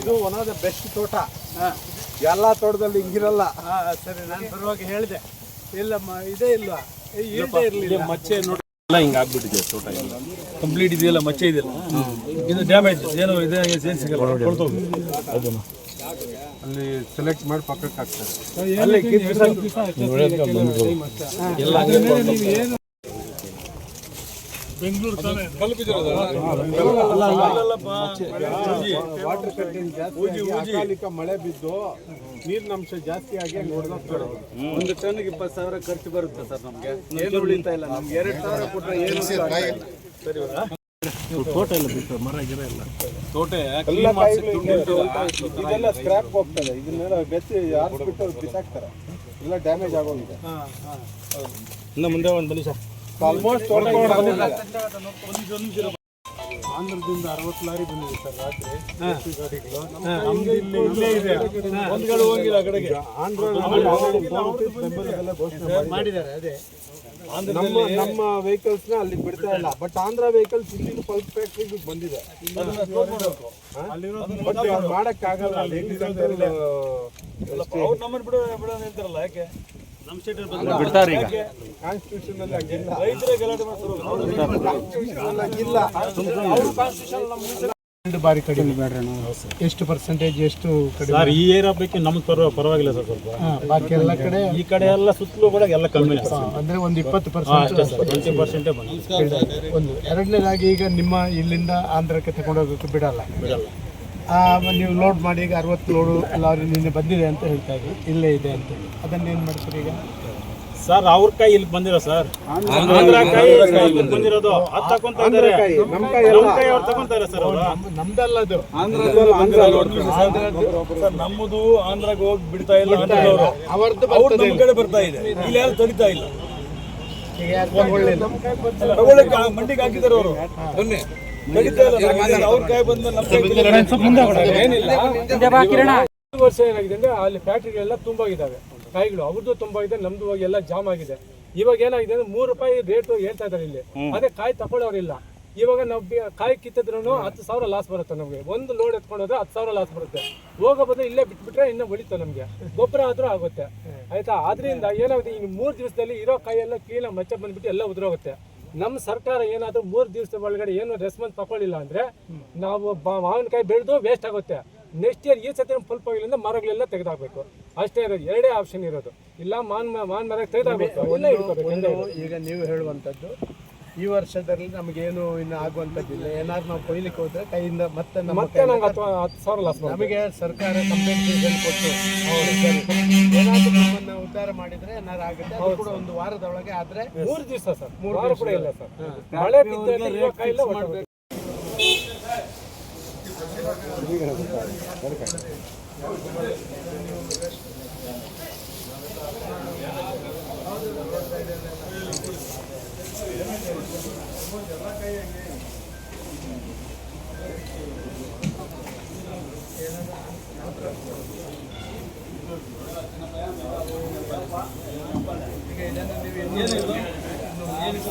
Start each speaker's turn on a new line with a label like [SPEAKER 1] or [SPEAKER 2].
[SPEAKER 1] ಇದು one of the best ತೋಟ. ಎಲ್ಲಾ ತೋಟದಲ್ಲಿ ಹಿಂಗಿರಲ್ಲ.
[SPEAKER 2] ಹಾ ಸರಿ ನಾನು ಬರುವಾಗ ಹೇಳಿದೆ. ಇಲ್ಲಮ್ಮ ಇದೇ ಇಲ್ವಾ? ಇರಲಿಲ್ಲ.
[SPEAKER 3] ಮಚ್ಚೆ ನೋಡಿ ಎಲ್ಲ ಹಿಂಗೆ ಆಗ್ಬಿಟ್ಟಿದೆ ತೋಟ ಎಲ್ಲ. ಕಂಪ್ಲೀಟ್ ಇದೆಯಲ್ಲ ಮಚ್ಚೆ ಇದೆಯಲ್ಲ ಇದು ಡ್ಯಾಮೇಜ್ ಏನು ಇದೆ ಏನು ಸಿಗಲ್ಲ. ಅದನ್ನು
[SPEAKER 1] ಅಲ್ಲಿ ಸೆಲೆಕ್ಟ್ ಮಾಡಿ ಪಕ್ಕಕ್ಕೆ ಹಾಕ್ತಾರೆ.
[SPEAKER 2] ಅಲ್ಲಿ
[SPEAKER 3] ಎಲ್ಲ
[SPEAKER 1] ವಾಟರ್ ಕಂಟೆಂಟ್ ಜಾಸ್ತಿ ಆಗಿ ಅಕಾಲಿಕ ಮಳೆ ಬಿದ್ದು ನೀರಿನ ಅಂಶ ಜಾಸ್ತಿ ಆಗಿ ನೋಡಿದ್ರೆ
[SPEAKER 2] ಒಂದು ಟನ್ಗೆ ಇಪ್ಪತ್ತು ಸಾವಿರ ಖರ್ಚು ಬರುತ್ತೆ ಸರ್ ನಮಗೆ ಏನು ಉಳಿತಾ ಇಲ್ಲ ನಮ್ಗೆ ಎರಡು ಸಾವಿರ ಕೊಟ್ಟರೆ ಏನು
[SPEAKER 3] ತೋಟ ಎಲ್ಲ ಬಿಟ್ಟು ಮರ ಗಿರ ಎಲ್ಲ ತೋಟ
[SPEAKER 1] ಇದೆಲ್ಲ ಸ್ಕ್ರಾಪ್ ಹೋಗ್ತದೆ ಇದನ್ನೆಲ್ಲ ಬೆಚ್ಚಿ ಹಾಸ್ಪಿಟಲ್ ಬಿಸಾಕ್ತಾರೆ ಎಲ್ಲ ಡ್ಯಾಮೇಜ್ ಆಗೋಗಿದೆ
[SPEAKER 3] ಇನ್ನು ಮುಂದೆ ಒಂದು ಬನ್ನಿ ಸರ್
[SPEAKER 1] ಆಂಧ್ರದಿಂದ ಅರವತ್ತು ಲಾರಿ ಬಂದಿದೆ ಸರ್ ರಾತ್ರಿ. ಎಷ್ಟು ಗಾಡಿಗಳು. ನಮ್ದು ಇಲ್ಲಿ ಇಲ್ಲೇ ಇದೆ.
[SPEAKER 3] ಒಂದು ಕಡೆ ಹೋಗಿಲ್ಲ ಆ ಕಡೆಗೆ
[SPEAKER 1] ಆಂಧ್ರ ಬೆಂಬಲದೆಲ್ಲ ಘೋಷಣೆ
[SPEAKER 2] ಮಾಡಿದ್ದಾರೆ. ಅದೇ.
[SPEAKER 1] ನಮ್ಮ ನಮ್ಮ ವೆಹಿಕಲ್ಸ್ನ ಅಲ್ಲಿ ಬಿಡ್ತಾ ಇಲ್ಲ. ಬಟ್ ಆಂಧ್ರ ವೆಹಿಕಲ್ಸ್ ಇಲ್ಲಿ ಪಲ್ಪ್ ಫ್ಯಾಕ್ಟ್ರಿಗೆ ಬಂದಿದೆ ಬಟ್
[SPEAKER 4] ಬಿಡ್ತಾರೆ ಈಗ.
[SPEAKER 2] ಬಾರಿ ಕಡಿಮೆ ಬೇಡ್ರಿ ಎಷ್ಟು ಪರ್ಸೆಂಟೇಜ್ ಎಷ್ಟು ಕಡಿಮೆ?
[SPEAKER 3] ಸರ್ ಈ ಏರಿಯಾ ಬಗ್ಗೆ ನಮ್ಗೆ ಪರವ ಪರವಾಗಿಲ್ಲ ಸರ್ ಸ್ವಲ್ಪ.
[SPEAKER 2] ಬಾಕಿ ಎಲ್ಲ ಕಡೆ?
[SPEAKER 3] ಈ ಕಡೆ ಎಲ್ಲ ಸುತ್ತಲೂ ಕೂಡ ಎಲ್ಲ ಕಮ್ಮಿ
[SPEAKER 2] ಅಂದ್ರೆ ಒಂದು ಇಪ್ಪತ್ತು ಪರ್ಸೆಂಟ್
[SPEAKER 3] ಪರ್ಸೆಂಟೇ
[SPEAKER 2] ಒಂದು ಎರಡನೇದಾಗಿ ಈಗ ನಿಮ್ಮ ಇಲ್ಲಿಂದ ಆಂಧ್ರಕ್ಕೆ ತಗೊಂಡೋಗಕ್ಕೆ ಬಿಡಲ್ಲ.
[SPEAKER 3] ಬಿಡಲ್ಲ.
[SPEAKER 2] ನೀವು ಲೋಡ್ ಮಾಡಿ ಈಗ ಅರವತ್ತು ಲೋಡು ಲಾರಿ ನಿನ್ನೆ ಬಂದಿದೆ ಅಂತ ಹೇಳ್ತಾ ಇದ್ರು. ಇಲ್ಲೇ ಇದೆ ಅಂತ ಅದನ್ನ ಏನು ಮಾಡ್ತೀರಿ ಈಗ?
[SPEAKER 3] ಸರ್ ಅವ್ರ ಕೈ ಇಲ್ಲಿ ಬಂದಿರೋ ಸರ್. ಆಂಧ್ರ ಕೈ ಇಲ್ಲಿ ಬಂದಿರೋದು. ಅದು ತಕೊಂತ ಇದ್ದಾರೆ
[SPEAKER 1] ನಮ್ಮ ಕೈ
[SPEAKER 3] ನಮ್ಮ ಕೈ ಅವ್ರು ತಗೊಂತಾರೆ ಸರ್ ಅವರು.
[SPEAKER 2] ನಮ್- ನಮ್ದಲ್ಲ ಅದು.
[SPEAKER 3] ಸರ್ ನಮ್ಮದು ಆಂಧ್ರಗ್ ಹೋಗಿ ಬಿಡ್ತಾ ಇಲ್ಲ ಆಂಧ್ರದವರು.
[SPEAKER 2] ಅವರದ್ದು
[SPEAKER 3] ಅವ್ರು ನಮ್ಮ ಕಡೆ ಬರ್ತಾ ಇದೆ. ಇಲ್ಲಿ ಯಾರು ತಡಿತಾ ಇಲ್ಲ.
[SPEAKER 2] ತಗೊಳ್ಳಿಲ್ಲ.
[SPEAKER 3] ತಗೊಳ್ಳಕ್ಕೆ ಮಂಡಿಗೆ ಹಾಕಿದ್ದಾರೆ ಅವರು. ನಮ್ಗೆ ಅವ್ರ ಕೈ ಬಂದ ನಮ್ಮ ಕೈ
[SPEAKER 2] ಏನಿಲ್ಲ. ವರ್ಷ ಏನಾಗಿದೆ ಅಂದ್ರೆ ಅಲ್ಲಿ ಫ್ಯಾಕ್ಟರಿಗಳೆಲ್ಲ ತುಂಬಾ ಇದಾವೆ. ಕಾಯಿಗಳು ಅವ್ರದ್ದು ಇದೆ ನಮ್ದು ಹೋಗಿ ಎಲ್ಲ ಜಾಮ್ ಆಗಿದೆ. ಇವಾಗ ಏನಾಗಿದೆ ಅಂದ್ರೆ ಮೂರು ರೂಪಾಯಿ ರೇಟ್ ಹೇಳ್ತಾ ಇದ್ದಾರೆ ಇಲ್ಲಿ. ಅದೇ ಕಾಯಿ ತಕೊಳ್ಳೋರಿಲ್ಲ ಇವಾಗ ನಾವು ಬಿ- ಕಾಯಿ ಕಿತ್ತಿದ್ರು ಹತ್ತು ಸಾವಿರ ಲಾಸ್ ಬರುತ್ತೆ ನಮಗೆ. ಒಂದು ಲೋಡ್ ಎತ್ಕೊಂಡೋದ್ರೆ ಹತ್ತು ಸಾವಿರ ಲಾಸ್ ಬರುತ್ತೆ. ಹೋಗೋ ಬದಲು ಇಲ್ಲೇ ಬಿಟ್ಬಿಟ್ರೆ ಇನ್ನೂ ಉಳಿತು ನಮಗೆ. ಗೊಬ್ಬರ ಆದ್ರೂ ಆಗುತ್ತೆ. ಆಯ್ತಾ? ಅದ್ರಿಂದ ಏನಾಗುತ್ತೆ ಈ ಮೂರು ದಿವಸದಲ್ಲಿ ಇರೋ ಕಾಯಿ ಎಲ್ಲ ಕ್ಲೀನಾಗಿ ಮಚ್ಚ ಬಂದ್ಬಿಟ್ಟು ಎಲ್ಲ ಉದುರೋಗುತ್ತೆ. ನಮ್ಮ ಸರ್ಕಾರ ಏನಾದರೂ ಮೂರು ದಿವಸದ ಒಳಗಡೆ ಏನು ರೆಸ್ಪಾನ್ಸ್ ತಗೊಳ್ಳಿಲ್ಲ ಅಂದ್ರೆ ನಾವು ಮಾವಿನಕಾಯಿ ಬೆಳೆದು ವೇಸ್ಟ್ ಆಗುತ್ತೆ. ನೆಕ್ಸ್ಟ್ ಇಯರ್ ಈ ಸತಿ ಫುಲ್ ಇಲ್ಲಿಂದ ಮರಗಳೆಲ್ಲ ತೆಗೆದಾಕ್ಬೇಕು. ಅಷ್ಟೇ ಇರೋದು. ಎರಡೇ ಆಪ್ಷನ್ ಇರೋದು. ಇಲ್ಲ ಮಾನ್ ಮಾನ್ ಮರ ಇಟ್ಕೋಬೇಕು.
[SPEAKER 5] ಈಗ ನೀವು ಹೇಳುವಂಥದ್ದು ಈ ವರ್ಷದಲ್ಲಿ ನಮಗೇನು ಇನ್ನು ಆಗುವಂಥದ್ದಿಲ್ಲ. ಏನಾದ್ರು ನಾವು ಕೊಯ್ಲಿಕ್ಕೆ ಹೋದ್ರೆ ಕೈಯಿಂದ ಮತ್ತೆ ನಮ್ಮ
[SPEAKER 2] ಮತ್ತೆ ನಂಗೆ ಹತ್ತು ಹತ್ತು ಸಾವಿರ ಲಾಸ್
[SPEAKER 5] ನಮಗೆ ಸರ್ಕಾರ ಕಂಪೆನ್ಸೇಷನ್ ಕೊಟ್ಟು ಏನಾದರೂ ನಮ್ಮನ್ನ ಉದ್ಧಾರ ಮಾಡಿದ್ರೆ ಏನಾದ್ರು ಆಗುತ್ತೆ ಅದು ಕೂಡ ಒಂದು ವಾರದೊಳಗೆ ಆದ್ರೆ
[SPEAKER 2] ಮೂರು ದಿವಸ ಸರ್. ಮೂರು ವಾರ ಕೂಡ ಇಲ್ಲ ಸರ್. ಮಳೆ ಬಿದ್ದರೆ ಕೈಲ ಮಾಡಬೇಕು. ಹೊರ್ಟೋಗುತ್ತೆ.
[SPEAKER 5] ಏನು ಏನು